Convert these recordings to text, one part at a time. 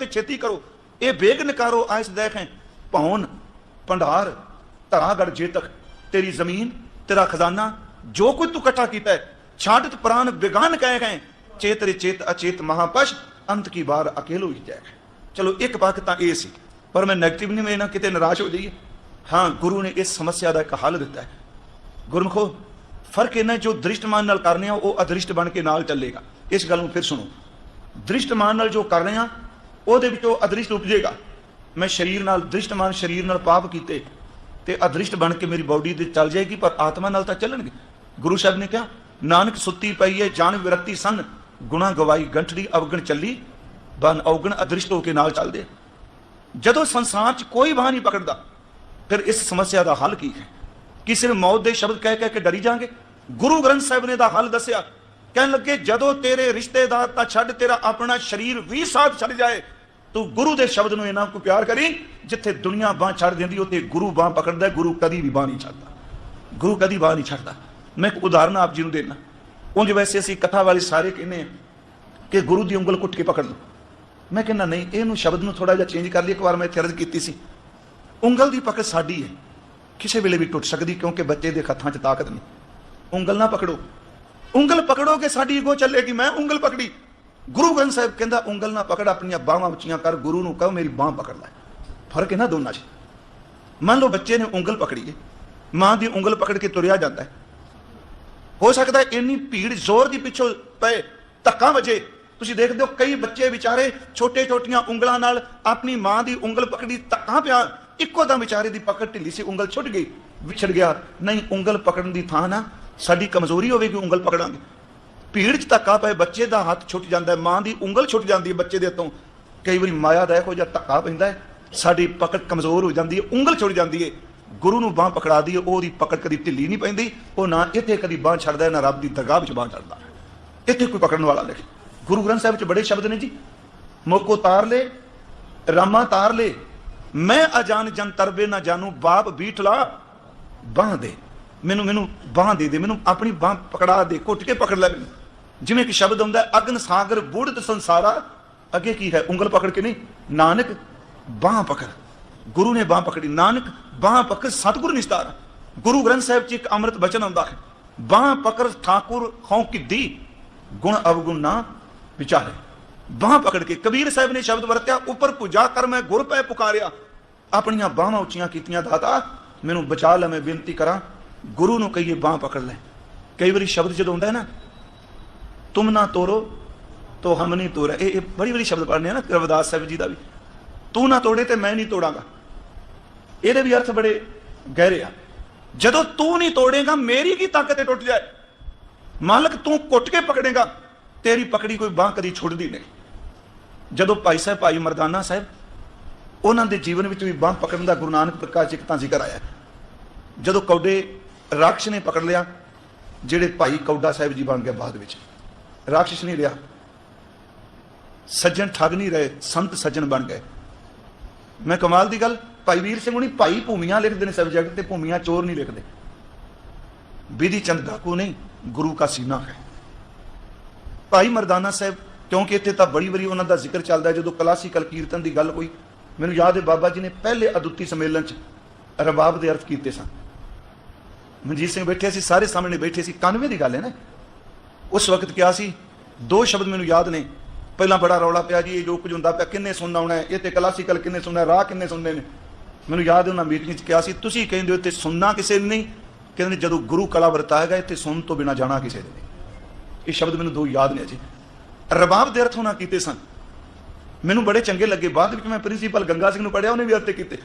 ਤੇ ਛੇਤੀ ਕਰੋ ਇਹ ਬੇਗਨ ਕਰੋ ਆਇਸ ਦੇਖੇ ਭੌਨ ਭੰਡਾਰ ਧਰਾਗੜ ਜੇਤਕ ਤੇਰੀ ਜ਼ਮੀਨ ਤੇਰਾ ਖਜ਼ਾਨਾ ਜੋ ਕੁਝ ਤੂੰ ਇਕੱਠਾ ਕੀਤਾ ਹੈ ਛਾੜਤ ਪ੍ਰਾਨ ਬਿਗਾਨ ਕਹਿ ਗਏ ਚੇਤ ਰੇ ਚੇਤ ਅਚੇਤ ਮਹਾਪਸ਼ ਅੰਤ ਕੀ ਬਾਰ ਅਕੇਲੋ ਹੀ ਜਾਏ ਚਲੋ ਇੱਕ ਪੱਖ ਤਾਂ ਇਹ ਸੀ ਪਰ ਮੈਂ 네ਗੇਟਿਵ ਨਹੀਂ ਮੈਨਾਂ ਕਿਤੇ ਨਿਰਾਸ਼ ਹੋ ਜਾਈਏ ਹਾਂ ਗੁਰੂ ਨੇ ਇਸ ਸਮੱਸਿਆ ਦਾ ਇੱਕ ਹੱਲ ਦਿੱਤਾ ਹੈ ਗੁਰਮਖੋ ਫ਼ਰਕ ਇਹਨਾਂ ਜੋ ਦ੍ਰਿਸ਼ਟਮਾਨ ਨਾਲ ਕਰਨੇ ਆ ਉਹ ਅਦ੍ਰਿਸ਼ਟ ਬਣ ਕੇ ਨਾਲ ਚੱਲੇਗਾ ਇਸ ਗੱਲ ਨੂੰ ਫਿਰ ਸੁਣੋ ਦ੍ਰਿਸ਼ਟਮਾਨ ਨਾਲ ਜੋ ਕਰ ਰਹੇ ਆ ਉਹਦੇ ਵਿੱਚੋਂ ਅਦ੍ਰਿਸ਼ਟ ਉਪਜੇਗਾ। ਮੈਂ ਸਰੀਰ ਨਾਲ, ਦ੍ਰਿਸ਼ਟਮਾਨ ਸਰੀਰ ਨਾਲ ਪਾਪ ਕੀਤੇ ਤੇ ਅਦ੍ਰਿਸ਼ਟ ਬਣ ਕੇ ਮੇਰੀ ਬਾਡੀ ਤੇ ਚੱਲ ਜਾਏਗੀ, ਪਰ ਆਤਮਾ ਨਾਲ ਤਾਂ ਚੱਲਣਗੇ। ਗੁਰੂ ਸਾਹਿਬ ਨੇ ਕਿਹਾ, ਨਾਨਕ ਸੁੱਤੀ ਪਈ ਹੈ ਜਾਨ ਵਿਰਤੀ ਸੰਨ, ਗੁਣਾ ਗਵਾਈ ਗੰਠੜੀ ਅਵਗਣ ਚੱਲੀ, ਬਨ ਔਗਣ ਅਦ੍ਰਿਸ਼ਟ ਹੋ ਕੇ ਨਾਲ ਚੱਲਦੇ ਜਦੋਂ ਸੰਸਾਰ 'ਚ ਕੋਈ ਬਾਹ ਨਹੀਂ ਪਕੜਦਾ, ਫਿਰ ਇਸ ਸਮੱਸਿਆ ਦਾ ਹੱਲ ਕੀ ਹੈ? ਕਿ ਸਿਰਫ ਮੌਤ ਦੇ ਸ਼ਬਦ ਕਹਿ ਕਹਿ ਕੇ ਡਰੀ ਜਾਾਂਗੇ ਗੁਰੂ ਗ੍ਰੰਥ ਸਾਹਿਬ ਨੇ ਦਾ ਹੱਲ ਦੱਸਿਆ ਕਹਿਣ ਲੱਗੇ, ਜਦੋਂ ਤੇਰੇ ਰਿਸ਼ਤੇਦਾਰ ਤਾਂ ਛੱਡ, ਤੇਰਾ ਆਪਣਾ ਸਰੀਰ ਵੀ ਸਾਥ ਛੱਡ ਜਾਏ, ਤੂੰ ਗੁਰੂ ਦੇ ਸ਼ਬਦ ਨੂੰ ਇਹਨਾਂ ਕੋ ਪਿਆਰ ਕਰੀ, ਜਿੱਥੇ ਦੁਨੀਆ ਬਾਹ ਛੱਡ ਦਿੰਦੀ, ਉੱਥੇ ਗੁਰੂ ਬਾਹ ਪਕੜਦਾ, ਗੁਰੂ ਕਦੀ ਵੀ ਬਾਹ ਨਹੀਂ ਛੱਡਦਾ। ਗੁਰੂ ਕਦੀ ਬਾਹ ਨਹੀਂ ਛੱਡਦਾ। ਮੈਂ ਇੱਕ ਉਦਾਹਰਨ ਆਪ ਜੀ ਨੂੰ ਦੇਣਾ। ਉਂਝ ਵੈਸੇ ਅਸੀਂ ਕਥਾ ਵਾਲੇ ਸਾਰੇ ਕਹਿੰਦੇ ਆ ਕਿ ਗੁਰੂ ਦੀ ਉਂਗਲ ਕੁੱਟ ਕੇ ਪਕੜ ਲਓ। ਮੈਂ ਕਹਿੰਦਾ, ਨਹੀਂ, ਇਹਨੂੰ ਸ਼ਬਦ ਨੂੰ ਥੋੜਾ ਜਿਹਾ ਚੇਂਜ ਕਰ ਲਈ, ਇੱਕ ਵਾਰ ਮੈਂ ਇੱਥੇ ਅਰਜ਼ ਕੀਤੀ ਸੀ। ਉਂਗਲ ਦੀ ਪਕੜ ਸਾਡੀ ਹੈ। ਕਿਸੇ ਵੇਲੇ ਵੀ ਟੁੱਟ ਸਕਦੀ, ਕਿਉਂਕਿ ਬੱਚੇ ਦੇ ਹੱਥਾਂ 'ਚ ਤਾਕਤ ਨਹੀਂ। ਉਂਗਲ ਨਾ ਪਕੜੋ। ਉਂਗਲ ਪਕੜੋਗੇ ਸਾਡੀ ਈਗੋ ਚੱਲੇਗੀ। ਮੈਂ ਉਂਗਲ ਪਕੜੀ। ਗੁਰੂ ਗ੍ਰੰਥ ਸਾਹਿਬ ਕਹਿੰਦਾ, ਉਂਗਲ ਨਾ ਪਕੜ, ਆਪਣੀਆਂ ਬਾਹਾਂ ਉੱਚੀਆਂ ਕਰ, ਗੁਰੂ ਨੂੰ ਕਹੋ, ਮੇਰੀ ਬਾਹ ਪਕੜ ਲੈ। ਫ਼ਰਕ ਹੈ ਨਾ ਦੋਨਾਂ 'ਚ। ਮੰਨ ਲਓ ਬੱਚੇ ਨੇ ਉਂਗਲ ਪਕੜੀ ਹੈ ਮਾਂ ਦੀ ਉਂਗਲ ਪਕੜ ਕੇ ਤੁਰਿਆ ਜਾਂਦਾ ਹੈ ਹੋ ਸਕਦਾ ਇੰਨੀ ਭੀੜ ਜ਼ੋਰ ਦੀ ਪਿੱਛੋਂ ਪਏ, ਧੱਕਾ ਵਜੇ। ਤੁਸੀਂ ਦੇਖਦੇ ਹੋ ਕਈ ਬੱਚੇ ਵਿਚਾਰੇ ਛੋਟੇ ਛੋਟੀਆਂ ਉਂਗਲਾਂ ਨਾਲ ਆਪਣੀ ਮਾਂ ਦੀ ਉਂਗਲ ਪਕੜੀ, ਧੱਕਾ ਪਿਆ। ਇੱਕੋ ਦਮ ਵਿਚਾਰੇ ਦੀ ਪਕੜ ਢਿੱਲੀ ਸੀ, ਉਂਗਲ ਛੁੱਟ ਗਈ, ਵਿਛੜ ਗਿਆ। ਨਹੀਂ, ਉਂਗਲ ਪਕੜਨ ਦੀ ਥਾਂ ਨਾ ਸਾਡੀ ਕਮਜ਼ੋਰੀ ਹੋਵੇਗੀ, ਉਂਗਲ ਪਕੜਾਂਗੇ। ਭੀੜ 'ਚ ਧੱਕਾ ਪਏ, ਬੱਚੇ ਦਾ ਹੱਥ ਛੁੱਟ ਜਾਂਦਾ ਮਾਂ ਦੀ ਉਂਗਲ ਛੁੱਟ ਜਾਂਦੀ ਹੈ ਬੱਚੇ ਦੇ ਹੱਥੋਂ। ਕਈ ਵਾਰੀ ਮਾਇਆ ਦਾ ਇਹੋ ਜਿਹਾ ਧੱਕਾ ਪੈਂਦਾ ਹੈ, ਸਾਡੀ ਪਕੜ ਕਮਜ਼ੋਰ ਹੋ ਜਾਂਦੀ ਹੈ, ਉਂਗਲ ਛੁੱਟ ਜਾਂਦੀ ਹੈ। ਗੁਰੂ ਨੂੰ ਬਾਹ ਪਕੜਾ ਦੀ ਉਹਦੀ ਪਕੜ ਕਦੀ ਢਿੱਲੀ ਨਹੀਂ ਪੈਂਦੀ, ਉਹ ਨਾ ਇੱਥੇ ਕਦੀ ਬਾਹ ਛੱਡਦਾ ਨਾ ਰੱਬ ਦੀ ਦਰਗਾਹ ਵਿੱਚ ਬਾਹ ਛੱਡਦਾ। ਇੱਥੇ ਕੋਈ ਪਕੜਨ ਵਾਲਾ ਨਹੀਂ ਗੁਰੂ ਗ੍ਰੰਥ ਸਾਹਿਬ ਵਿੱਚ ਬੜੇ ਸ਼ਬਦ ਨੇ ਜੀ। ਮੋਕੋ ਤਾਰ ਲੈ, ਰਾਮਾ ਤਾਰ ਲੈ, ਮੈਂ ਅਜਾਨ ਜਨ ਤਰਬੇ ਨਾ ਜਾਣੂ, ਬਾਪ ਬੀਠਲਾ ਬਾਹ ਦੇ। ਮੈਨੂੰ ਮੈਨੂੰ ਬਾਹ ਦੇ ਦੇ, ਮੈਨੂੰ ਆਪਣੀ ਬਾਹ ਪਕੜਾ ਦੇ, ਘੁੱਟ ਕੇ ਪਕੜ ਲੈ ਮੈਨੂੰ। ਜਿਵੇਂ ਕਿ ਸ਼ਬਦ ਹੁੰਦਾ, ਅਗਨ ਸਾਗਰ ਬੂੜਤ ਸੰਸਾਰਾ। ਅੱਗੇ ਕੀ ਹੈ? ਉਂਗਲ ਪਕੜ ਕੇ ਨਹੀਂ। ਨਾਨਕ, ਬਾਹ ਪਕੜ। ਗੁਰੂ ਨੇ ਬਾਹ ਪਕੜੀ। ਨਾਨਕ, ਬਾਹ ਪਕੜ, ਸਤਿਗੁਰ ਨਿਸਤਾਰ। ਗੁਰੂ ਗ੍ਰੰਥ ਸਾਹਿਬ 'ਚ ਇੱਕ ਅੰਮ੍ਰਿਤ ਬਚਨ ਆਉਂਦਾ ਹੈ। ਬਾਹ ਪਕੜ, ਠਾਕੁਰ, ਖੌ ਕਿੱਦੀ ਗੁਣ ਅਵਗੁਣ ਨਾ ਵਿਚਾਰੇ। ਬਾਹ ਪਕੜ ਕੇ ਕਬੀਰ ਸਾਹਿਬ ਨੇ ਸ਼ਬਦ ਵਰਤਿਆ, ਉੱਪਰ ਪੁਜਾ ਕਰ ਮੈਂ ਗੁਰ ਪੈ ਪੁਕਾਰਿਆ। ਆਪਣੀਆਂ ਬਾਹਾਂ ਉੱਚੀਆਂ ਕੀਤੀਆਂ ਦਾਤਾ, ਮੈਨੂੰ ਬਚਾ ਲੈ ਮੈਂ ਬੇਨਤੀ ਕਰਾਂ। ਗੁਰੂ ਨੂੰ ਕਹੀਏ ਬਾਹ ਪਕੜ ਲੈ। ਕਈ ਵਾਰੀ ਸ਼ਬਦ ਜਦੋਂ ਹੁੰਦਾ ਹੈ ਨਾ, ਤੁਮ ਨਾ ਤੋਰੋ, ਤੋ ਹਮ ਨਹੀਂ ਤੋਰਾ ਇਹ ਇਹ ਬੜੀ ਬੜੀ ਸ਼ਬਦ ਪੜ੍ਹਨੇ ਆ ਨਾ, ਰਵਿਦਾਸ ਸਾਹਿਬ ਜੀ ਦਾ ਵੀ। ਤੂੰ ਨਾ ਤੋੜੇ ਤੇ ਮੈਂ ਨਹੀਂ ਤੋੜਾਂਗਾ। ਇਹਦੇ ਵੀ ਅਰਥ ਬੜੇ ਗਹਿਰੇ ਆ। ਜਦੋਂ ਤੂੰ ਨਹੀਂ ਤੋੜੇਗਾ, ਮੇਰੀ ਕੀ ਤਾਕਤ ਤੇ ਟੁੱਟ ਜਾਏ? ਮਾਲਕ, ਤੂੰ ਕੁੱਟ ਕੇ ਪਕੜੇਗਾ। ਤੇਰੀ ਪਕੜੀ ਕੋਈ ਬਾਹ ਕਦੀ ਛੁੱਟਦੀ ਨਹੀਂ। ਜਦੋਂ ਭਾਈ ਸਾਹਿਬ, ਭਾਈ ਮਰਦਾਨਾ ਸਾਹਿਬ, ਉਹਨਾਂ ਦੇ ਜੀਵਨ ਵਿੱਚ ਵੀ ਬਾਹ ਪਕੜਨ ਦਾ ਗੁਰੂ ਨਾਨਕ ਪ੍ਰਕਾਸ਼ ਇੱਕ ਤਾਂ ਜ਼ਿਕਰ ਆਇਆ। ਜਦੋਂ ਕੌਡੇ ਰਾਖਸ਼ ਨੇ ਪਕੜ ਲਿਆ, ਜਿਹੜੇ ਭਾਈ ਕੌਡਾ ਸਾਹਿਬ ਜੀ ਬਣ ਗਏ ਬਾਅਦ ਵਿੱਚ। ਰਾਖਸ਼ ਨਹੀਂ ਰਿਹਾ। ਸੱਜਣ ਠੱਗ ਨਹੀਂ ਰਹੇ, ਸੰਤ ਸੱਜਣ ਬਣ ਗਏ। ਮੈਂ ਕਮਾਲ ਦੀ ਗੱਲ, ਭਾਈ ਵੀਰ ਸਿੰਘ ਹੁਣੀ ਭਾਈ ਭੂਮੀਆਂ ਲਿਖਦੇ ਨੇ ਸਬਜੈਕਟ ਤੇ, ਭੂਮੀਆਂ ਚੋਰ ਨਹੀਂ ਲਿਖਦੇ। ਵਿਧੀ ਚੰਦ ਡਾਕੂ ਨਹੀਂ, ਗੁਰੂ ਦਾ ਸੀਨਾ ਹੈ। ਭਾਈ ਮਰਦਾਨਾ ਸਾਹਿਬ, ਕਿਉਂਕਿ ਇੱਥੇ ਤਾਂ ਬੜੀ ਬੜੀ ਉਹਨਾਂ ਦਾ ਜ਼ਿਕਰ ਚੱਲਦਾ, ਜਦੋਂ ਕਲਾਸੀਕਲ ਕੀਰਤਨ ਦੀ ਗੱਲ ਹੋਈ, ਮੈਨੂੰ ਯਾਦ ਹੈ ਬਾਬਾ ਜੀ ਨੇ ਪਹਿਲੇ ਅਦੁੱਤੀ ਸੰਮੇਲਨ 'ਚ ਰਬਾਬ ਦੇ ਅਰਥ ਕੀਤੇ ਸਨ। ਮਨਜੀਤ ਸਿੰਘ ਬੈਠੇ ਸੀ, ਸਾਰੇ ਸਾਹਮਣੇ ਬੈਠੇ ਸੀ 91 ਦੀ ਗੱਲ ਹੈ ਨਾ। ਉਸ ਵਕਤ ਕਿਹਾ ਸੀ, ਦੋ ਸ਼ਬਦ ਮੈਨੂੰ ਯਾਦ ਨੇ। ਪਹਿਲਾਂ ਬੜਾ ਰੌਲਾ ਪਿਆ ਜੀ, ਇਹ ਜੋ ਕੁਝ ਹੁੰਦਾ ਪਿਆ, ਕਿੰਨੇ ਸੁਣਨਾ ਹੋਣਾ ਇਹ ਤੇ ਕਲਾਸੀਕਲ ਕਿੰਨੇ ਸੁਣਨਾ ਰਾਹ ਕਿੰਨੇ ਸੁਣਨੇ ਨੇ। ਮੈਨੂੰ ਯਾਦ ਹੈ ਉਹਨਾਂ ਮੀਟਿੰਗ 'ਚ ਕਿਹਾ ਸੀ, ਤੁਸੀਂ ਕਹਿੰਦੇ ਹੋ ਤੇ ਸੁਣਨਾ ਕਿਸੇ ਨੇ ਨਹੀਂ? ਕਹਿੰਦੇ ਨੇ, ਜਦੋਂ ਗੁਰੂ ਕਲਾ ਵਰਤਾਏਗਾ, ਇੱਥੇ ਸੁਣ ਤੋਂ ਬਿਨਾ ਜਾਣਾ ਕਿਸੇ ਦੇ ਨਹੀਂ। ਇਹ ਸ਼ਬਦ ਮੈਨੂੰ ਦੋ ਯਾਦ ਨੇ ਅਜੇ ਰਬਾਬ ਦੇ ਅਰਥ ਹੋਣਾ ਕੀਤੇ ਸਨ। ਮੈਨੂੰ ਬੜੇ ਚੰਗੇ ਲੱਗੇ। ਬਾਅਦ ਵਿੱਚ ਮੈਂ ਪ੍ਰਿੰਸੀਪਲ ਗੰਗਾ ਸਿੰਘ ਨੂੰ ਪੜਿਆ ਉਹਨੇ ਵੀ ਅਰਥ ਕੀਤੇ।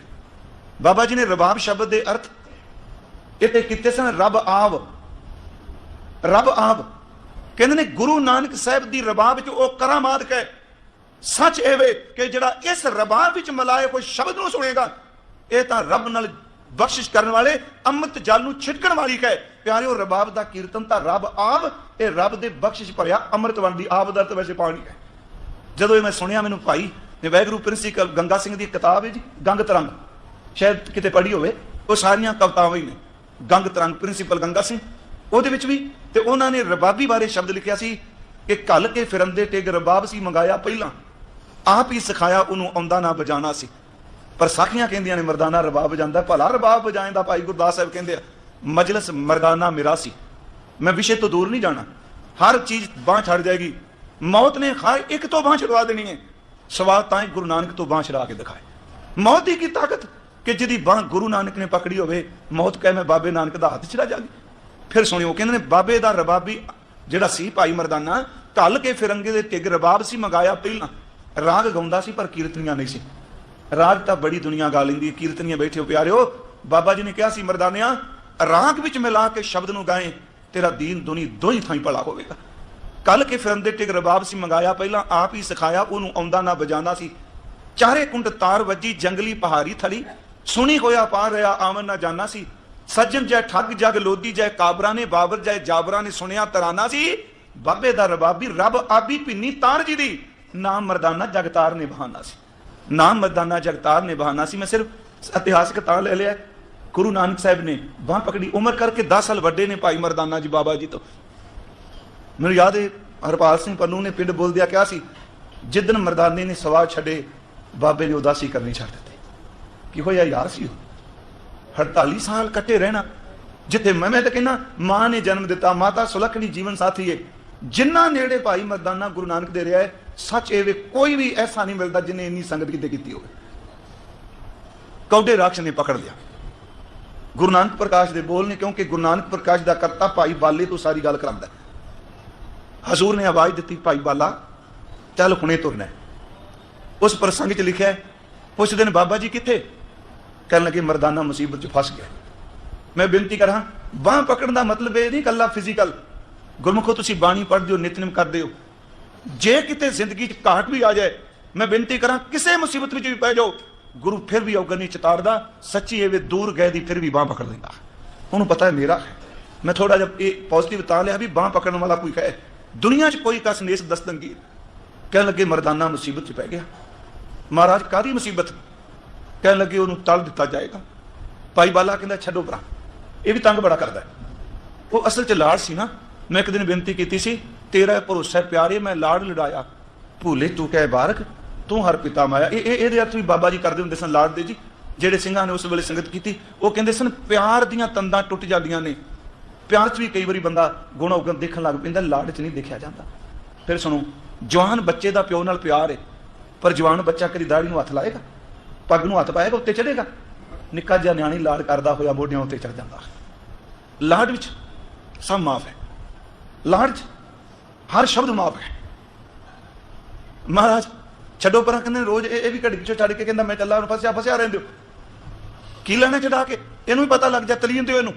ਬਾਬਾ ਜੀ ਨੇ ਰਬਾਬ ਸ਼ਬਦ ਦੇ ਅਰਥ ਇਹ ਇੱਥੇ ਕੀਤੇ ਸਨ, ਰੱਬ ਆਵ ਰੱਬ ਆਵ। ਕਹਿੰਦੇ ਨੇ, ਗੁਰੂ ਨਾਨਕ ਸਾਹਿਬ ਦੀ ਰਬਾਬ ਵਿੱਚ ਉਹ ਕਰਾਮਾਤ ਕਹੇ। ਸੱਚ ਇਹ ਵੇ ਕਿ ਜਿਹੜਾ ਇਸ ਰਬਾਬ ਵਿੱਚ ਮਲਾਏ ਕੋਈ ਸ਼ਬਦ ਨੂੰ ਸੁਣੇਗਾ, ਇਹ ਤਾਂ ਰੱਬ ਨਾਲ ਬਖਸ਼ਿਸ਼ ਕਰਨ ਵਾਲੇ ਅੰਮ੍ਰਿਤ ਜਲ ਨੂੰ ਛਿੜਕਣ ਵਾਲੀ ਕਹੇ। ਪਿਆਰਿਓ, ਰਬਾਬ ਦਾ ਕੀਰਤਨ ਤਾਂ ਰੱਬ ਆਪ ਇਹ ਰੱਬ ਦੇ ਬਖਸ਼ਿਸ਼ ਭਰਿਆ ਅੰਮ੍ਰਿਤ ਵੰਡੀ ਆਪ ਦਾ ਵੈਸੇ ਪਾਣੀ ਹੈ। ਜਦੋਂ ਇਹ ਮੈਂ ਸੁਣਿਆ, ਮੈਨੂੰ ਭਾਈ ਨੇ ਵੈਗਰੂ ਪ੍ਰਿੰਸੀਪਲ ਗੰਗਾ ਸਿੰਘ ਦੀ ਕਿਤਾਬ ਹੈ ਜੀ ਗੰਗ ਤਰੰਗ ਸ਼ਾਇਦ ਕਿਤੇ ਪੜ੍ਹੀ ਹੋਵੇ, ਉਹ ਸਾਰੀਆਂ ਕਵਿਤਾਵਾਂ ਹੀ ਨੇ। ਗੰਗ ਤਰੰਗ ਪ੍ਰਿੰਸੀਪਲ ਗੰਗਾ ਸਿੰਘ। ਉਹਦੇ ਵਿੱਚ ਵੀ ਤੇ ਉਹਨਾਂ ਨੇ ਰਬਾਬੀ ਬਾਰੇ ਸ਼ਬਦ ਲਿਖਿਆ ਸੀ ਕਿ ਕੱਲ ਕੇ ਫਿਰੰਦੇ ਟਿਗ ਰਬਾਬ ਸੀ ਮੰਗਾਇਆ ਪਹਿਲਾਂ। ਆਪ ਹੀ ਸਿਖਾਇਆ ਉਹਨੂੰ ਆਉਂਦਾ ਨਾ ਵਜਾਣਾ ਸੀ। ਪਰ ਸਾਖੀਆਂ ਕਹਿੰਦੀਆਂ ਨੇ, ਮਰਦਾਨਾ ਰਬਾਬ ਵਜਾਉਂਦਾ ਭਲਾ ਰਬਾਬ ਵਜਾਉਂਦਾ ਭਾਈ ਗੁਰਦਾਸ ਸਾਹਿਬ ਕਹਿੰਦੇ ਆ, ਮਜਲਿਸ ਮਰਦਾਨਾ ਮੇਰਾ ਸੀ। ਮੈਂ ਵਿਸ਼ੇ ਤੋਂ ਦੂਰ ਨਹੀਂ ਜਾਣਾ। ਹਰ ਚੀਜ਼ ਬਾਂਹ ਛੱਡ ਜਾਏਗੀ। ਮੌਤ ਨੇ ਹਰ ਇੱਕ ਤੋਂ ਬਾਂਹ ਛਡਵਾ ਦੇਣੀ ਹੈ ਸਵਾਲ ਤਾਂ ਹੀ ਗੁਰੂ ਨਾਨਕ ਤੋਂ ਬਾਂਹ ਛਡਾ ਕੇ ਦਿਖਾਏ। ਮੌਤ ਦੀ ਕੀ ਤਾਕਤ? ਕਿ ਜਿਹਦੀ ਬਾਂਹ ਗੁਰੂ ਨਾਨਕ ਨੇ ਪਕੜੀ ਹੋਵੇ, ਮੌਤ ਕਹਿ ਮੈਂ ਬਾਬੇ ਨਾਨਕ ਦਾ ਹੱਥ ਚੜਾ ਜਾਗੀ। ਫਿਰ ਸੁਣਿਓ, ਕਹਿੰਦੇ ਨੇ, ਬਾਬੇ ਦਾ ਰਬਾਬੀ, ਜਿਹੜਾ ਸੀ ਭਾਈ ਮਰਦਾਨਾ, ਢਲ ਕੇ ਫਿਰੰਗੇ ਦੇ ਟਿੱਗ ਰਬਾਬ ਸੀ ਮੰਗਾਇਆ ਪਹਿਲਾਂ। ਰਾਗ ਗਾਉਂਦਾ ਸੀ, ਪਰ ਕੀਰਤਨੀਆਂ ਨਹੀਂ ਸੀ। ਰਾਗ ਤਾਂ ਬੜੀ ਦੁਨੀਆ ਗਾ ਲੈਂਦੀ, ਕੀਰਤਨੀਆਂ ਬੈਠੇ ਹੋ ਪਿਆਰਿਓ, ਬਾਬਾ ਜੀ ਨੇ ਕਿਹਾ ਸੀ, ਮਰਦਾਨਿਆਂ, ਰਾਗ ਵਿੱਚ ਮਿਲਾ ਕੇ ਸ਼ਬਦ ਨੂੰ ਗਾਏ, ਤੇਰਾ ਦੀਨ ਦੁਨੀ ਦੋਈ ਥਾਈ ਭਲਾ ਹੋਵੇਗਾ। ਕੱਲ ਕੇ ਫਿਰਨ ਦੇ ਟਿਕ ਰਬਾਬ ਸੀ ਮੰਗਾਇਆ ਪਹਿਲਾਂ, ਆਪ ਹੀ ਸਿਖਾਇਆ, ਉਹਨੂੰ ਆਉਂਦਾ ਨਾ ਬਜਾਂਦਾ ਸੀ। ਚਾਰੇ ਕੁੰਡ ਤਾਰ ਵੱਜੀ, ਜੰਗਲੀ ਪਹਾੜੀ ਥਲੀ ਸੁਣੀ ਹੋਇਆ ਪਾ ਰਿਹਾ ਆਮਨ ਨਾ ਜਾਣਾ ਸੀ। ਸੱਜਣ ਜੈ ਠੱਗ ਜਗ ਲੋਦੀ ਜੈ ਕਾਬਰਾ ਨੇ ਬਾਬਰ ਜੈ ਜਾਬਰਾ ਨੇ ਸੁਣਿਆ ਤਰਾਨਾ ਸੀ। ਬਾਬੇ ਦਾ ਰਬਾਬੀ ਰੱਬ ਆਬੀ ਪਿੰਨੀ ਤਾਰ ਜੀ ਦੀ। ਨਾਮ ਮਰਦਾਨਾ ਜਗਤਾਰ ਨੇ ਸੀ। ਨਾਮ ਮਰਦਾਨਾ ਜਗਤਾਰ ਨੇ ਬਹਾਨਾ ਸੀ। ਮੈਂ ਸਿਰਫ ਇਤਿਹਾਸਕ ਤਾਂ ਲੈ ਲਿਆ। ਗੁਰੂ ਨਾਨਕ ਸਾਹਿਬ ਨੇ ਬਾਹ ਪਕੜੀ। ਉਮਰ ਕਰਕੇ 10 ਸਾਲ ਵੱਡੇ ਨੇ ਭਾਈ ਮਰਦਾਨਾ ਜੀ ਬਾਬਾ ਜੀ ਤੋਂ। ਮੈਨੂੰ ਯਾਦ ਹੈ, ਹਰਪਾਲ ਸਿੰਘ ਪੰਨੂ ਨੇ ਪਿੰਡ ਬੋਲਦਿਆ ਕਿਹਾ ਸੀ ਜਿੱਦਨ ਮਰਦਾਨੇ ਨੇ ਸਵਾਲ ਛੱਡੇ, ਬਾਬੇ ਨੇ ਉਦਾਸੀ ਕਰਨੀ ਛੱਡ ਦਿੱਤੀ। ਕੀ ਹੋਇਆ ਯਾਰ ਸੀ? ਉਹ 48 ਸਾਲ ਕੱਟੇ ਰਹਿਣਾ। ਜਿੱਥੇ ਮੈਂ ਮੈਂ ਤਾਂ ਕਹਿੰਦਾ, ਮਾਂ ਨੇ ਜਨਮ ਦਿੱਤਾ, ਮਾਤਾ ਸੁਲੱਖਣੀ ਜੀਵਨ ਸਾਥੀ ਏ। ਜਿੰਨਾ ਨੇੜੇ ਭਾਈ ਮਰਦਾਨਾ ਗੁਰੂ ਨਾਨਕ ਦੇ ਰਿਹਾ ਹੈ ਸੱਚ ਇਹ ਵੇ ਕੋਈ ਵੀ ਐਸਾ ਨਹੀਂ ਮਿਲਦਾ ਜਿਨੇ ਇੰਨੀ ਸੰਗਤ ਕਿਤੇ ਕੀਤੀ ਹੋਵੇ। ਕੌਡੇ ਰਾਖਸ਼ ਨੇ ਪਕੜ ਲਿਆ। ਗੁਰੂ ਨਾਨਕ ਪ੍ਰਕਾਸ਼ ਦੇ ਬੋਲ ਨੇ, ਕਿਉਂਕਿ ਗੁਰੂ ਨਾਨਕ ਪ੍ਰਕਾਸ਼ ਦਾ ਕਰਤਾ ਭਾਈ ਬਾਲੇ ਤੋਂ ਸਾਰੀ ਗੱਲ ਕਰਾਂਦਾ ਹਜ਼ੂਰ ਨੇ ਆਵਾਜ਼ ਦਿੱਤੀ, ਭਾਈ ਬਾਲਾ, ਚੱਲ ਹੁਣੇ ਤੁਰਨਾ ਉਸ ਪ੍ਰਸੰਗ 'ਚ ਲਿਖਿਆ ਪੁੱਛਦੇ ਨੇ ਬਾਬਾ ਜੀ ਕਿੱਥੇ? ਕਹਿਣ ਲੱਗੇ ਮਰਦਾਨਾ ਮੁਸੀਬਤ 'ਚ ਫਸ ਗਿਆ। ਮੈਂ ਬੇਨਤੀ ਕਰਾਂ, ਬਾਹ ਪਕੜਨ ਦਾ ਮਤਲਬ ਇਹ ਨਹੀਂ, ਕੱਲਾ ਫਿਜ਼ੀਕਲ ਗੁਰਮੁਖੋ, ਤੁਸੀਂ ਬਾਣੀ ਪੜ੍ਹਦੇ ਹੋ, ਨਿਤਨੇਮ ਕਰਦੇ ਹੋ। ਜੇ ਕਿਤੇ ਜ਼ਿੰਦਗੀ 'ਚ ਘਾਟ ਵੀ ਆ ਜਾਏ, ਮੈਂ ਬੇਨਤੀ ਕਰਾਂ, ਕਿਸੇ ਮੁਸੀਬਤ ਵਿੱਚ ਵੀ ਪੈ ਜਾਓ, ਗੁਰੂ ਫਿਰ ਵੀ ਔਗਣ ਨਹੀਂ ਚਤਾਰਦਾ, ਸੱਚੀ ਇਹ ਵੇ ਦੂਰ ਗਏ ਦੀ ਫਿਰ ਵੀ ਬਾਹ ਪਕੜ ਲੈਂਦਾ। ਉਹਨੂੰ ਪਤਾ ਹੈ ਮੇਰਾ ਹੈ। ਮੈਂ ਥੋੜਾ ਜਿਹਾ ਇਹ ਪੋਜ਼ਿਟਿਵ ਤਾਂ ਲਿਆ ਵੀ ਬਾਹ ਪਕੜਨ ਵਾਲਾ ਕੋਈ ਹੈ। ਦੁਨੀਆ 'ਚ ਕੋਈ ਕਸ ਨੇਸ ਦਸਤੰਗੀਰ ਕਹਿਣ ਲੱਗੇ ਮਰਦਾਨਾ ਮੁਸੀਬਤ 'ਚ ਪੈ ਗਿਆ। ਮਹਾਰਾਜ ਕਾਦੀ ਮੁਸੀਬਤ? ਕਹਿਣ ਲੱਗੇ ਉਹਨੂੰ ਤਲ ਦਿੱਤਾ ਜਾਏਗਾ। ਭਾਈ ਬਾਲਾ ਕਹਿੰਦਾ, ਛੱਡੋ ਭਰਾ, ਇਹ ਵੀ ਤੰਗ ਬੜਾ ਕਰਦਾ ਉਹ ਅਸਲ 'ਚ ਲਾੜ ਸੀ ਨਾ। ਮੈਂ ਇੱਕ ਦਿਨ ਬੇਨਤੀ ਕੀਤੀ ਸੀ, ਤੇਰਾ ਭਰੋਸਾ ਪਿਆਰੇ, ਮੈਂ ਲਾੜ ਲੜਾਇਆ। ਭੂਲੇ, ਤੂੰ ਕਹਿ ਬਾਰਕ, ਤੂੰ ਹਰ ਪਿਤਾ ਮਾਇਆ। ਇਹ ਇਹਦੇ ਅਰਥ ਵੀ ਬਾਬਾ ਜੀ ਕਰਦੇ ਹੁੰਦੇ ਸਨ, ਲਾੜ ਦੇ ਜੀ। ਜਿਹੜੇ ਸਿੰਘਾਂ ਨੇ ਉਸ ਵੇਲੇ ਸੰਗਤ ਕੀਤੀ, ਉਹ ਕਹਿੰਦੇ ਸਨ, ਪਿਆਰ ਦੀਆਂ ਤੰਦਾਂ ਟੁੱਟ ਜਾਂਦੀਆਂ ਨੇ। ਪਿਆਰ 'ਚ ਵੀ ਕਈ ਵਾਰੀ ਬੰਦਾ ਗੁਣ ਔਗਣ ਦੇਖਣ ਲੱਗ ਪੈਂਦਾ, ਲਾੜ 'ਚ ਨਹੀਂ ਦੇਖਿਆ ਜਾਂਦਾ। ਫਿਰ ਸੁਣੋ, ਜਵਾਨ ਬੱਚੇ ਦਾ ਪਿਓ ਨਾਲ ਪਿਆਰ ਹੈ ਪਰ ਜਵਾਨ ਬੱਚਾ ਕਦੀ ਦਾੜੀ ਨੂੰ ਹੱਥ ਲਾਏਗਾ? ਪੱਗ ਨੂੰ ਹੱਥ ਪਾਏਗਾ ਉੱਤੇ ਚੜੇਗਾ ਨਿੱਕਾ ਜਿਹਾ ਨਿਆਣੀ ਲਾੜ ਕਰਦਾ ਹੋਇਆ ਮੋਢਿਆਂ ਉੱਤੇ ਚੜ ਜਾਂਦਾ। ਲਾੜ ਵਿੱਚ ਸਭ ਮਾਫ ਹੈ। ਲਾੜ 'ਚ ਹਰ ਸ਼ਬਦ ਮਾਫ ਹੈ। ਮਹਾਰਾਜ, ਛੱਡੋ ਪਰਾਂ ਕਹਿੰਦੇ ਰੋਜ਼ ਇਹ ਵੀ ਘੜੀ ਪਿੱਛੋਂ ਛੱਡ ਕੇ ਕਹਿੰਦਾ, ਮੈਂ ਚੱਲਾ ਹੁਣ ਫਸਿਆ ਫਸਿਆ ਰਹਿੰਦੇ ਹੋ। ਕੀ ਲੈਣਾ ਚੜਾ ਕੇ? ਇਹਨੂੰ ਵੀ ਪਤਾ ਲੱਗ ਜਾ, ਤਲੀ ਜਾਂਦੇ ਹੋ ਇਹਨੂੰ।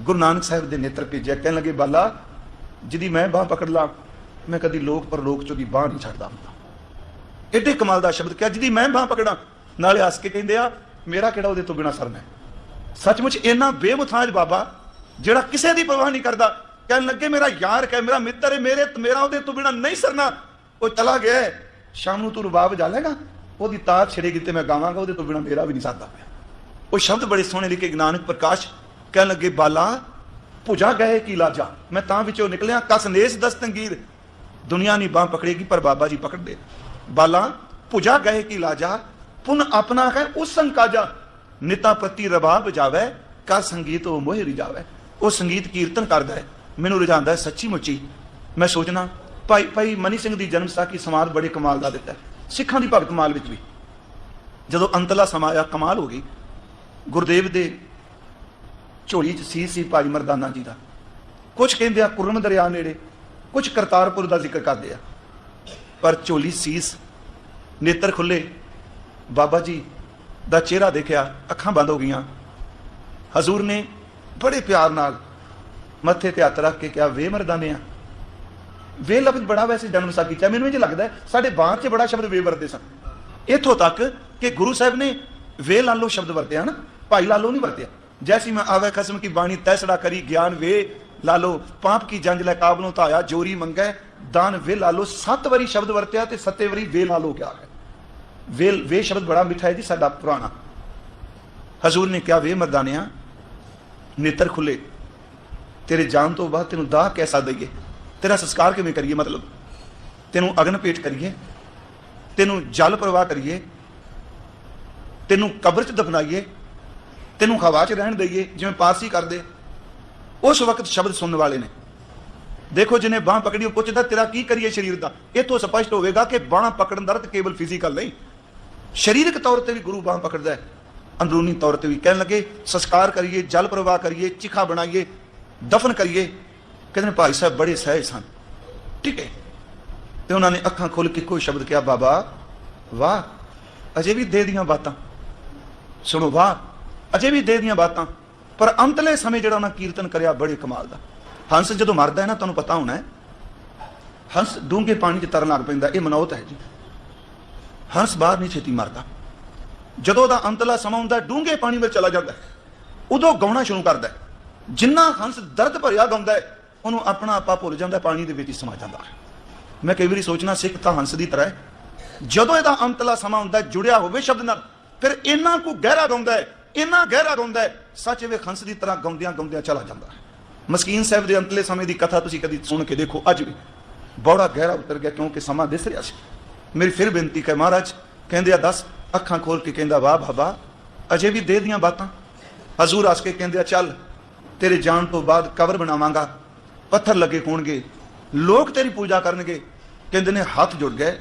ਗੁਰੂ ਨਾਨਕ ਸਾਹਿਬ ਦੇ ਨੇਤਰ ਭੇਜਿਆ, ਕਹਿਣ ਲੱਗੇ, ਬਾਲਾ, ਜਿਹਦੀ ਮੈਂ ਬਾਹ ਪਕੜ ਲਾਂ, ਮੈਂ ਕਦੀ ਲੋਕ ਪਰਲੋਕ ਚੋਂ ਦੀ ਬਾਹ ਨਹੀਂ ਛੱਡਦਾ ਹੁੰਦਾ। ਐਡੇ ਕਮਾਲ ਦਾ ਸ਼ਬਦ ਕਿਹਾ, ਜਿਹਦੀ ਮੈਂ ਬਾਹ ਪਕੜਾਂ ਨਾਲੇ ਹੱਸ ਕੇ ਕਹਿੰਦੇ ਆ, ਮੇਰਾ ਕਿਹੜਾ ਉਹਦੇ ਤੋਂ ਬਿਨਾ ਸਰਨਾ ਸੱਚਮੁੱਚ ਇੰਨਾ ਬੇਮੁਥਾਜ ਬਾਬਾ, ਜਿਹੜਾ ਕਿਸੇ ਦੀ ਪਰਵਾਹ ਨਹੀਂ ਕਰਦਾ, ਕਹਿਣ ਲੱਗੇ, ਮੇਰਾ ਯਾਰ ਹੈ, ਮੇਰਾ ਮਿੱਤਰ ਹੈ, ਮੇਰੇ, ਮੇਰਾ ਉਹਦੇ ਤੋਂ ਬਿਨਾ ਨਹੀਂ ਸਰਨਾ। ਉਹ ਚਲਾ ਗਿਆ ਸ਼ਾਮ ਨੂੰ ਤੂੰ ਰਬਾਬ ਵਜਾ ਲੇਗਾ ਉਹਦੀ ਤਾਰ ਛੜੇਗੀ ਤੇ ਮੈਂ ਗਾਵਾਂਗਾ, ਉਹਦੇ ਤੋਂ ਬਿਨਾ ਮੇਰਾ ਵੀ ਨਹੀਂ ਸਰਦਾ ਪਿਆ। ਉਹ ਸ਼ਬਦ ਬੜੇ ਸੋਹਣੇ ਲਿਖੇ ਨਾਨਕ ਪ੍ਰਕਾਸ਼ ਕਹਿਣ ਲੱਗੇ, ਬਾਲਾ, ਭੁਜਾ ਗਏ ਕੀ ਲਾਜਾ? ਮੈਂ ਤਾਂ ਵਿੱਚੋਂ ਨਿਕਲਿਆ, ਕਸ ਨੇਸ ਦਸਤੰਗੀਰ ਦੁਨੀਆ ਨਹੀਂ ਬਾਹ ਪਕੜੇਗੀ, ਪਰ ਬਾਬਾ ਜੀ ਪਕੜਦੇ ਬਾਲਾ, ਭੁਜਾ ਗਏ ਕੀ ਲਾਜਾ? ਪੁਨ ਆਪਣਾ ਹੈ ਉਸ ਸੰਕਾਜਾ ਨਿਤਾ ਪ੍ਰਤੀ ਰਬਾਬ ਵਜਾਵੇ ਕਾ ਸੰਗੀਤ ਉਹ ਮੋਹਿ ਰਿਜਾਵੇ ਉਹ ਸੰਗੀਤ ਕੀਰਤਨ ਕਰਦਾ ਹੈ, ਮੈਨੂੰ ਰਜਾਂਦਾ ਹੈ ਸੱਚੀ ਮੁੱਚੀ ਮੈਂ ਸੋਚਣਾ ਭਾਈ ਭਾਈ ਮਨੀ ਸਿੰਘ ਦੀ ਜਨਮ ਸਾਖੀ ਸਮਾਦ ਬੜੇ ਕਮਾਲ ਦਾ ਦਿੱਤਾ ਸਿੱਖਾਂ ਦੀ ਭਗਤ ਮਾਲ ਵਿੱਚ ਵੀ। ਜਦੋਂ ਅੰਤਲਾ ਸਮਾਂ ਆਇਆ, ਕਮਾਲ ਹੋ ਗਈ। ਗੁਰਦੇਵ ਦੇ ਝੋਲੀ 'ਚ ਸੀ ਸੀ ਭਾਈ ਮਰਦਾਨਾ ਜੀ ਦਾ। ਕੁਝ ਕਹਿੰਦੇ ਆ, ਕੁਰਮ ਦਰਿਆ ਨੇੜੇ ਕੁਝ ਕਰਤਾਰਪੁਰ ਦਾ ਜ਼ਿਕਰ ਕਰਦੇ ਆ। ਪਰ ਝੋਲੀ ਸੀਸ, ਨੇਤਰ ਖੁੱਲੇ ਬਾਬਾ ਜੀ ਦਾ ਚਿਹਰਾ ਦੇਖਿਆ, ਅੱਖਾਂ ਬੰਦ ਹੋ ਗਈਆਂ। ਹਜ਼ੂਰ ਨੇ ਬੜੇ ਪਿਆਰ ਨਾਲ ਮੱਥੇ ਤੇ ਹੱਥ ਰੱਖ ਕੇ ਕਿਹਾ, ਵੇ ਮਰਦਾਨਿਆ ਵੇ ਲਫ਼ਜ਼ ਬੜਾ ਵੈਸੇ ਜਨਮ ਸਾਖੀ ਚ ਮੈਨੂੰ ਇਹ ਲੱਗਦਾ ਸਾਡੇ ਬਾਹਰ 'ਚ ਬੜਾ ਸ਼ਬਦ ਵੇ ਵਰਤੇ ਸਨ। ਇੱਥੋਂ ਤੱਕ ਕਿ ਗੁਰੂ ਸਾਹਿਬ ਨੇ ਵੇ ਲਾਲੋ ਸ਼ਬਦ ਵਰਤਿਆ ਨਾ, ਭਾਈ ਲਾਲੋ ਨਹੀਂ ਵਰਤਿਆ। ਜੈਸੀ ਮੈਂ ਆਵੇ ਖਸਮ ਕੀ ਬਾਣੀ ਤੈਸੜਾ ਕਰੀ ਗਿਆਨ ਵੇ ਲਾਲੋ, ਪਾਪ ਕੀ ਜੰਜ ਲੈ ਕਾਬਲੋਂ ਧਾਇਆ, ਜੋਰੀ ਮੰਗੈ, ਦਾਨ ਵੇ ਲਾਲੋ, ਸੱਤ ਵਾਰੀ ਸ਼ਬਦ ਵਰਤਿਆ ਤੇ ਸੱਤੇ ਵਾਰੀ ਵੇ ਲਾਲੋ ਕਿਹਾ ਹੈ ਵੇ ਵੇ ਸ਼ਬਦ ਬੜਾ ਮਿੱਠਾ ਹੈ ਜੀ, ਸਾਡਾ ਪੁਰਾਣਾ। ਹਜ਼ੂਰ ਨੇ ਕਿਹਾ, ਵੇ ਮਰਦਾਨਿਆ, ਨੇਤਰ ਖੁੱਲੇ। ਤੇਰੇ ਜਾਣ ਤੋਂ ਬਾਅਦ ਤੈਨੂੰ ਦਾਹ ਕੈਸਾ ਦਈਏ? ਤੇਰਾ ਸੰਸਕਾਰ ਕਿਵੇਂ ਕਰੀਏ ਮਤਲਬ? ਤੈਨੂੰ ਅਗਨ ਭੇਟ ਕਰੀਏ? ਤੈਨੂੰ ਜਲ ਪ੍ਰਵਾਹ ਕਰੀਏ? ਤੈਨੂੰ ਕਬਰ 'ਚ ਦਫਨਾਈਏ? ਤੈਨੂੰ ਹਵਾ 'ਚ ਰਹਿਣ ਦਈਏ, ਜਿਵੇਂ ਪਾਰਸੀ ਕਰਦੇ? ਉਸ ਵਕਤ ਸ਼ਬਦ ਸੁਣਨ ਵਾਲੇ ਨੇ। ਦੇਖੋ, ਜਿਹਨੇ ਬਾਹ ਪਕੜੀ, ਉਹ ਪੁੱਛਦਾ, ਤੇਰਾ ਕੀ ਕਰੀਏ ਸਰੀਰ ਦਾ? ਇਹ ਤੋਂ ਸਪਸ਼ਟ ਹੋਵੇਗਾ ਕਿ ਬਾਹ ਪਕੜਨ ਦਾ ਅਰਥ ਕੇਵਲ ਫਿਜ਼ੀਕਲ ਨਹੀਂ। ਸਰੀਰਕ ਤੌਰ ਤੇ ਵੀ ਗੁਰੂ ਬਾਹ ਪਕੜਦਾ ਹੈ। ਅੰਦਰੂਨੀ ਤੌਰ ਤੇ ਵੀ ਕਹਿਣ ਲੱਗੇ, ਸੰਸਕਾਰ ਕਰੀਏ, ਜਲ ਪ੍ਰਵਾਹ ਕਰੀਏ, ਚਿਖਾ ਬਣਾਈਏ, ਦਫਨ ਕਰੀਏ। ਕਹਿੰਦੇ ਨੇ, ਭਾਈ ਸਾਹਿਬ ਬੜੇ ਸਹਿਜ ਸਨ। ਠੀਕ ਹੈ। ਤੇ ਉਹਨਾਂ ਨੇ ਅੱਖਾਂ ਖੋਲ ਕੇ ਕੋਈ ਸ਼ਬਦ ਕਿਹਾ, ਬਾਬਾ, ਵਾਹ, ਅਜੇ ਵੀ ਦੇ ਦੀਆਂ ਬਾਤਾਂ। ਸੁਣੋ, ਵਾਹ, ਅਜੇ ਵੀ ਦੇ ਦੀਆਂ ਬਾਤਾਂ। ਪਰ ਅੰਤਲੇ ਸਮੇਂ ਜਿਹੜਾ ਉਹਨਾਂ ਕੀਰਤਨ ਕਰਿਆ, ਬੜੇ ਕਮਾਲ ਦਾ। ਹੰਸ ਜਦੋਂ ਮਰਦਾ ਹੈ ਨਾ, ਤੁਹਾਨੂੰ ਪਤਾ ਹੋਣਾ ਹੈ। ਹੰਸ ਡੂੰਘੇ ਪਾਣੀ 'ਚ ਤਰਨ ਲੱਗ ਪੈਂਦਾ, ਇਹ ਮਨੌਤ ਹੈ ਜੀ। ਹੰਸ ਬਾਹਰ ਨਹੀਂ ਛੇਤੀ ਮਰਦਾ। ਜਦੋਂ ਦਾ ਅੰਤਲਾ ਸਮਾਂ ਹੁੰਦਾ, ਡੂੰਘੇ ਪਾਣੀ ਵਿੱਚ ਚਲਾ ਜਾਂਦਾ ਉਦੋਂ ਗਾਉਣਾ ਸ਼ੁਰੂ ਕਰਦਾ ਜਿੰਨਾ ਹੰਸ ਦਰਦ ਭਰਿਆ ਗਾਉਂਦਾ ਉਹਨੂੰ ਆਪਣਾ ਆਪਾ ਭੁੱਲ ਜਾਂਦਾ, ਪਾਣੀ ਦੇ ਵਿੱਚ ਹੀ ਸਮਾ ਜਾਂਦਾ ਮੈਂ ਕਈ ਵਾਰੀ ਸੋਚਣਾ, ਸਿੱਖ ਤਾਂ ਹੰਸ ਦੀ ਤਰ੍ਹਾਂ ਹੈ। ਜਦੋਂ ਇਹਦਾ ਅੰਤਲਾ ਸਮਾਂ ਹੁੰਦਾ, ਜੁੜਿਆ ਹੋਵੇ ਸ਼ਬਦ ਨਾਲ, ਫਿਰ ਇੰਨਾ ਕੁ ਗਹਿਰਾ ਗਾਉਂਦਾ ਹੈ, ਇੰਨਾ ਗਹਿਰਾ ਗਾਉਂਦਾ ਹੈ, ਸੱਚ ਵੇ ਹੰਸ ਦੀ ਤਰ੍ਹਾਂ ਗਾਉਂਦਿਆਂ ਗਾਉਂਦਿਆਂ ਚਲਾ ਜਾਂਦਾ ਮਸਕੀਨ ਸਾਹਿਬ ਦੇ ਅੰਤਲੇ ਸਮੇਂ ਦੀ ਕਥਾ ਤੁਸੀਂ ਕਦੀ ਸੁਣ ਕੇ ਦੇਖੋ, ਅੱਜ ਵੀ ਬੜਾ ਗਹਿਰਾ ਉਤਰ ਗਿਆ, ਕਿਉਂਕਿ ਸਮਾਂ ਦਿਸ ਰਿਹਾ ਸੀ। ਮੇਰੀ ਫਿਰ ਬੇਨਤੀ ਹੈ ਮਹਾਰਾਜ, ਕਹਿੰਦੇ ਆ ਦੱਸ, ਅੱਖਾਂ ਖੋਲ ਕੇ ਕਹਿੰਦਾ, ਵਾਹ ਬਾਬਾ, ਅਜੇ ਵੀ ਦੇ ਦੀਆਂ ਬਾਤਾਂ। ਹਜ਼ੂਰ ਆਸ ਕੇ ਕਹਿੰਦੇ ਆ, ਚੱਲ, ਤੇਰੇ ਜਾਣ ਤੋਂ ਬਾਅਦ ਕਬਰ ਬਣਾਵਾਂਗਾ, ਪੱਥਰ ਲੱਗੇ ਹੋਣਗੇ, ਲੋਕ ਤੇਰੀ ਪੂਜਾ ਕਰਨਗੇ। ਕਹਿੰਦੇ ਨੇ, ਹੱਥ ਜੁੜ ਗਏ।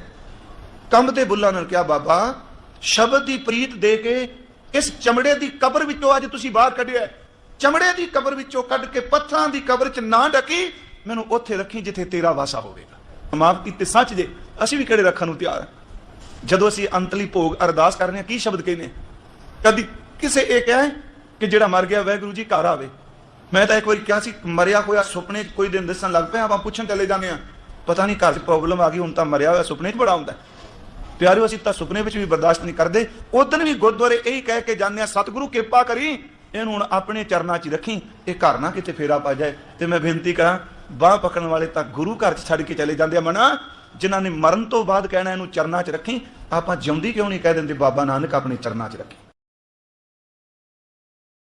ਕੰਮ ਤੇ ਬੁੱਲਾ ਨਾਲ ਕਿਹਾ, ਬਾਬਾ, ਸ਼ਬਦ ਦੀ ਪ੍ਰੀਤ ਦੇ ਕੇ ਇਸ ਚਮੜੇ ਦੀ ਕਬਰ ਵਿੱਚੋਂ ਅੱਜ ਤੁਸੀਂ ਬਾਹਰ ਕੱਢਿਆ ਚਮੜੇ ਦੀ ਕਬਰ ਵਿੱਚੋਂ ਕੱਢ ਕੇ ਪੱਥਰਾਂ ਦੀ ਕਬਰ 'ਚ ਨਾ ਡਕੀ, ਮੈਨੂੰ ਉੱਥੇ ਰੱਖੀ ਜਿੱਥੇ ਤੇਰਾ ਵਾਸਾ ਹੋਵੇਗਾ। ਮਾਫ ਕੀਤੇ, ਸੱਚ ਜੇ, ਅਸੀਂ ਵੀ ਕਿਹੜੇ ਰੱਖਣ ਨੂੰ ਤਿਆਰ ਹਾਂ? ਜਦੋਂ ਅਸੀਂ ਅੰਤਲੀ ਭੋਗ ਅਰਦਾਸ ਕਰਨੇ ਆ ਕੀ ਸ਼ਬਦ ਕਹਿੰਦੇ ਕਦੀ ਕਿਸੇ ਇਹ ਕਹੇ ਕਿ ਜਿਹੜਾ ਮਰ ਗਿਆ, ਵਾਹਿਗੁਰੂ ਜੀ ਘਰ ਆਵੇ। ਮੈਂ ਤਾਂ ਇੱਕ ਵਾਰੀ ਕਿਹਾ ਸੀ, ਮਰਿਆ ਹੋਇਆ ਸੁਪਨੇ 'ਚ ਕੋਈ ਦਿਨ ਦਿਸਣ ਲੱਗ ਪਿਆ, ਆਪਾਂ ਪੁੱਛਣ ਚਲੇ ਜਾਂਦੇ ਆ ਪਤਾ ਨਹੀਂ ਘਰ 'ਚ ਪ੍ਰੋਬਲਮ ਆ ਗਈ, ਹੁਣ ਤਾਂ ਮਰਿਆ ਹੋਇਆ ਸੁਪਨੇ 'ਚ ਬੜਾ ਹੁੰਦਾ ਹੈ। ਪਿਆਰਿਓ, ਅਸੀਂ ਤਾਂ ਸੁਪਨੇ ਵਿੱਚ ਵੀ ਬਰਦਾਸ਼ਤ ਨਹੀਂ ਕਰਦੇ। ਉਦੋਂ ਵੀ ਗੁਰਦੁਆਰੇ ਇਹੀ ਕਹਿ ਕੇ ਜਾਂਦੇ ਆ ਸਤਿਗੁਰੂ ਕਿਰਪਾ ਕਰੀ, ਇਹਨੂੰ ਹੁਣ ਆਪਣੇ ਚਰਨਾਂ 'ਚ ਰੱਖੀ, ਇਹ ਘਰ ਨਾ ਕਿਤੇ ਫੇਰਾ ਪਾ ਜਾਏ। ਤੇ ਮੈਂ ਬੇਨਤੀ ਕਰਾਂ ਬਾਹ ਪਕੜਨ ਵਾਲੇ ਤਾਂ ਗੁਰੂ ਘਰ 'ਚ ਛੱਡ ਕੇ ਚਲੇ ਜਾਂਦੇ ਆ ਮਨਾ। ਜਿਨ੍ਹਾਂ ਨੇ ਮਰਨ ਤੋਂ ਬਾਅਦ ਕਹਿਣਾ ਇਹਨੂੰ ਚਰਨਾਂ 'ਚ ਰੱਖੀ, ਆਪਾਂ ਜਿਉਂਦੀ ਕਿਉਂ ਨਹੀਂ? ਕਹਿ ਦਿੰਦੇ ਬਾਬਾ ਨਾਨਕ ਆਪਣੇ ਚਰਨਾਂ 'ਚ ਰੱਖੀ।